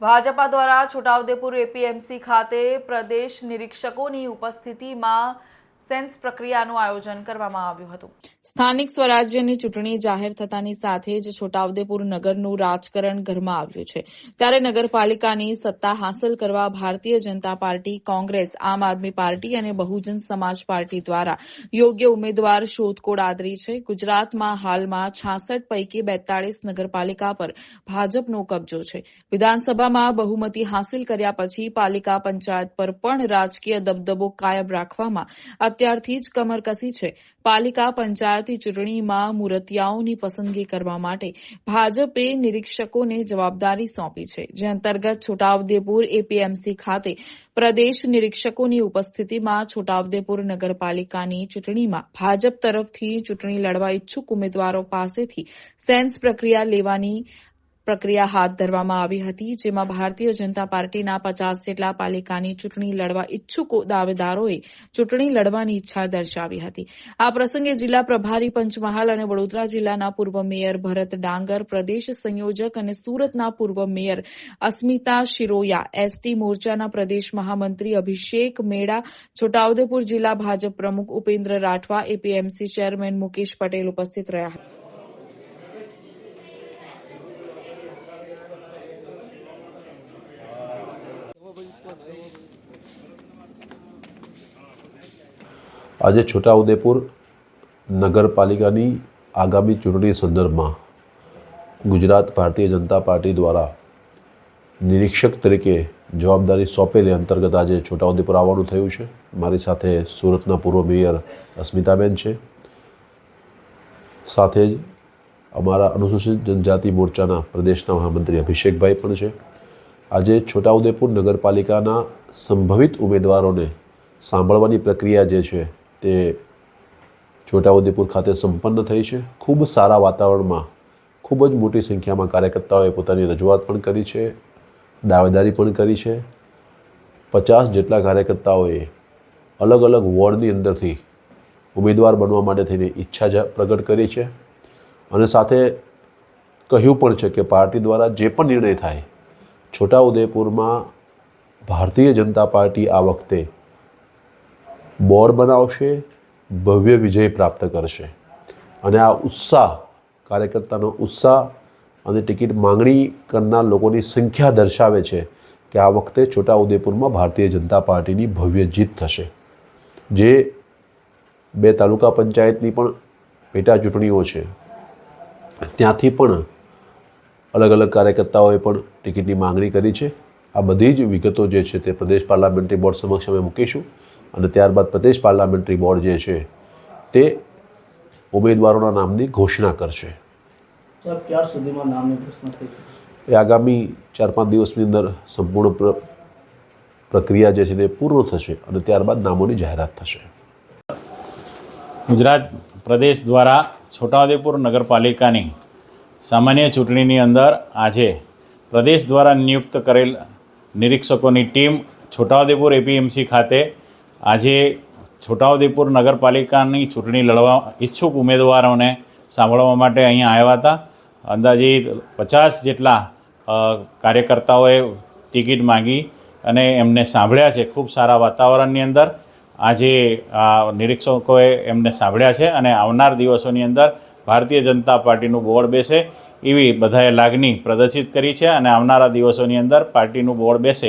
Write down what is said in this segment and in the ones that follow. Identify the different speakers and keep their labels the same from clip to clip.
Speaker 1: ભાજપા દ્વારા છોટાઉદેપુર એપીએમસી ખાતે પ્રદેશ નિરીક્ષકોની ઉપસ્થિતિમાં સેન્સ પ્રક્રિયાનું આયોજન કરવામાં આવ્યું હતું. સ્થાનિક સ્વરાજ્યની ચૂંટણી જાહેર થતાની સાથે જ છોટાઉદેપુર નગરનું રાજકારણ ઘરમાં આવ્યું છે. ત્યારે નગરપાલિકાની સત્તા હાંસલ કરવા ભારતીય જનતા પાર્ટી, કોંગ્રેસ, આમ આદમી પાર્ટી અને બહુજન સમાજ પાર્ટી દ્વારા યોગ્ય ઉમેદવાર શોધખોળ આદરી છે. ગુજરાતમાં હાલમાં છાસઠ પૈકી બેતાળીસ નગરપાલિકા પર ભાજપનો કબજો છે. વિધાનસભામાં બહુમતી હાંસિલ કર્યા પછી પાલિકા પંચાયત પર પણ રાજકીય દબદબો કાયમ રાખવામાં અત્યારથી જ કમર કસી છે. પાલિકા પંચાયતી ચૂંટણીમાં મૂર્તિયાઓની પસંદગી કરવા માટે ભાજપે નિરીક્ષકોને જવાબદારી સોંપી છે. જે અંતર્ગત છોટાઉદેપુર એપીએમસી ખાતે પ્રદેશ નિરીક્ષકોની ઉપસ્થિતિમાં છોટાઉદેપુર નગરપાલિકાની ચૂંટણીમાં ભાજપ તરફથી ચૂંટણી લડવા ઇચ્છુક ઉમેદવારો પાસેથી સેન્સ પ્રક્રિયા લેવાની પ્રક્રિયા હાથ ધરવામાં આવી હતી, જેમાં ભારતીય જનતા પાર્ટીના પચાસ જેટલા પાલિકાની ચૂંટણી લડવા ઇચ્છુક દાવેદારોએ ચૂંટણી લડવાની ઈચ્છા દર્શાવી હતી. આ પ્રસંગે જિલ્લા પ્રભારી પંચમહાલ અને વડોદરા જિલ્લાના પૂર્વ મેયર ભરત ડાંગર, પ્રદેશ સંયોજક અને સુરતના પૂર્વ મેયર અસ્મિતા શિરોયા, એસટી મોરચાના પ્રદેશ મહામંત્રી અભિષેક મેડા, છોટાઉદેપુર જિલ્લા ભાજપ પ્રમુખ ઉપેન્દ્ર રાઠવા, એપીએમસી ચેરમેન મુકેશ પટેલ ઉપસ્થિત રહ્યા હતા.
Speaker 2: આજે છોટાઉદેપુર નગરપાલિકાની આગામી ચૂંટણી સંદર્ભમાં ગુજરાત ભારતીય જનતા પાર્ટી દ્વારા નિરીક્ષક તરીકે જવાબદારી સોંપેલી અંતર્ગત આજે છોટાઉદેપુર આવવાનું થયું છે. મારી સાથે સુરતના પૂર્વ મેયર અસ્મિતાબેન છે. સાથે જ અમારા અનુસૂચિત જનજાતિ મોરચાના પ્રદેશના મહામંત્રી અભિષેકભાઈ પણ છે. આજે છોટાઉદેપુર નગરપાલિકાના સંભવિત ઉમેદવારોને સાંભળવાની પ્રક્રિયા જે છે તે છોટાઉદેપુર ખાતે સંપન્ન થઈ છે. ખૂબ સારા વાતાવરણમાં, ખૂબ જ મોટી સંખ્યામાં કાર્યકર્તાઓએ પોતાની રજૂઆત પણ કરી છે, દાવેદારી પણ કરી છે. પચાસ જેટલા કાર્યકર્તાઓએ અલગ અલગ વોર્ડની અંદરથી ઉમેદવાર બનવા માટે થઈને ઈચ્છા પ્રગટ કરી છે. અને સાથે કહ્યું પણ છે કે પાર્ટી દ્વારા જે પણ નિર્ણય થાય, છોટાઉદેપુરમાં ભારતીય જનતા પાર્ટી આ વખતે બોર્ડ બનાવશે, ભવ્ય વિજય પ્રાપ્ત કરશે. અને આ ઉત્સાહ, કાર્યકર્તાનો ઉત્સાહ અને ટિકિટ માંગણી કરનાર લોકોની સંખ્યા દર્શાવે છે કે આ વખતે છોટાઉદેપુરમાં ભારતીય જનતા પાર્ટીની ભવ્ય જીત થશે. જે બે તાલુકા પંચાયતની પણ પેટા ચૂંટણીઓ છે. ત્યાંથી પણ અલગ અલગ કાર્યકર્તાઓએ પણ ટિકિટની માંગણી કરી છે. આ બધી જ વિગતો જે છે તે પ્રદેશ પાર્લામેન્ટરી બોર્ડ સમક્ષ અમે મૂકીશું. અને ત્યારબાદ પ્રદેશ પાર્લામેન્ટરી બોર્ડ જે છે તે ઉમેદવારોના નામની ઘોષણા કરશે. એ આગામી ચાર પાંચ દિવસની અંદર સંપૂર્ણ પ્રક્રિયા જે છે તે પૂર્ણ થશે અને ત્યારબાદ નામોની જાહેરાત થશે.
Speaker 3: ગુજરાત પ્રદેશ દ્વારા છોટાઉદેપુર નગરપાલિકાની સામાન્ય ચૂંટણીની અંદર આજે પ્રદેશ દ્વારા નિયુક્ત કરેલ નિરીક્ષકોની ટીમ છોટાઉદેપુર એપીએમસી ખાતે આજે છોટાઉદેપુર નગરપાલિકાની ચૂંટણી લડવા ઈચ્છુક ઉમેદવારોને સાંભળવા માટે અહીંયા આવ્યા હતા. અંદાજે પચાસ જેટલા કાર્યકર્તાઓએ ટિકિટ માંગી અને એમને સાંભળ્યા છે ખૂબ સારા વાતાવરણની અંદર. આજે આ નિરીક્ષકોએ એમને સાંભળ્યા છે અને આવનાર દિવસોની અંદર ભારતીય જનતા પાર્ટીનું બોર્ડ બેસે એવી બધાએ લાગણી પ્રદર્શિત કરી છે અને આવનારા દિવસોની અંદર પાર્ટીનું બોર્ડ બેસે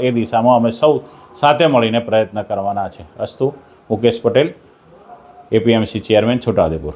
Speaker 3: એ દિશામાં અમે સૌ સાથે મળીને પ્રયત્ન કરવાના છે. અસ્તુ મુકેશ પટેલ એપીએમસી ચેરમેન છોટાઉદેપુર.